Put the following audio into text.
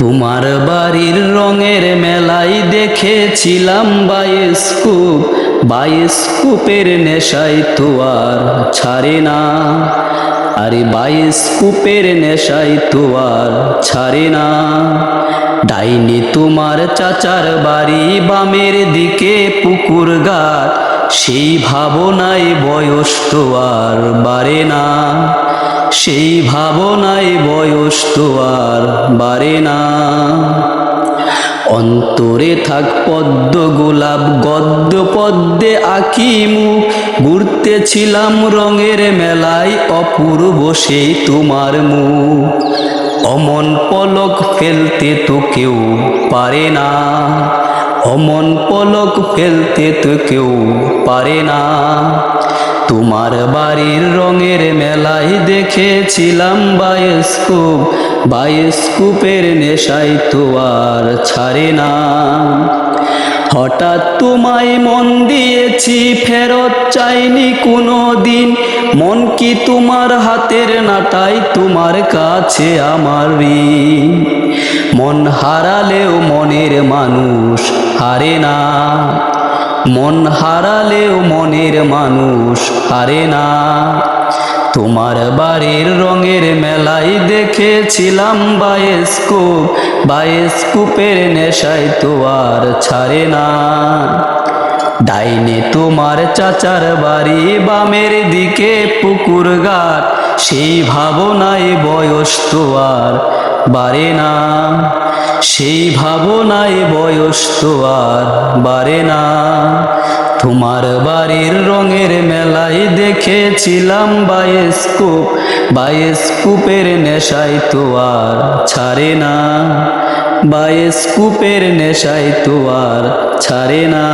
তোমার বাড়ির রঙের মেলায় দেখেছিলাম বায়োস্কুপ বায়োস্কুপের নেশায় তো আর ছাড়ে না। আরে বায়োস্কুপের নেশায় তো আর ছাড়ে না। ডাইনি তোমার চাচার বাড়ি বামের দিকে পুকুর গাছ সেই ভাবনায় বয়স তো আর বাড়ে না। সেই ভাবনায় বয়স তো আর বাড়ে না। অন্তরে থাক পদ্ম গোলাপ, গদ্য পদ্মে আঁকি মুখ। ঘুরতেছিলাম রঙের মেলায়, অপূর্ব সেই তোমার মুখ। অমন পলক ফেলতে তো কেউ পারে না। অমন পলক ফেলতে তো কেউ পারে না। তোমার বাড়ির রঙের মেলায় দেখেছিলাম বায়োস্কুপ। বায়োস্কুপের নেশায় তো আর ছাড়ে না। হঠাৎ তোমায় মন দিয়েছি, ফেরত চাইনি কোনো দিন মন কি তোমার হাতের নাটাই, তোমার কাছে আমার ঋণ মন হারালেও মনের মানুষ হারে না। মন হারালেও মনের মানুষ হারে না। তোমার বাড়ির রঙের মেলায় দেখেছিলাম বায়োস্কুপ, বায়োস্কুপের নেশায় তো আর ছাড়ে না। ডাইনে তোমার চাচার বাড়ি, বামের দিকে পুকুর গাছ সেই ভাবনায় বয়স তো আর বাড়ে না। সেই ভাবনায় বয়স তো আর বাড়ে না। তোমার বাড়ির রঙের মেলায় দেখেছিলাম বায়োস্কুপ। বায়োস্কুপের নেশায় তো আর ছাড়ে না। বায়োস্কুপের নেশায় তো আর ছাড়ে না।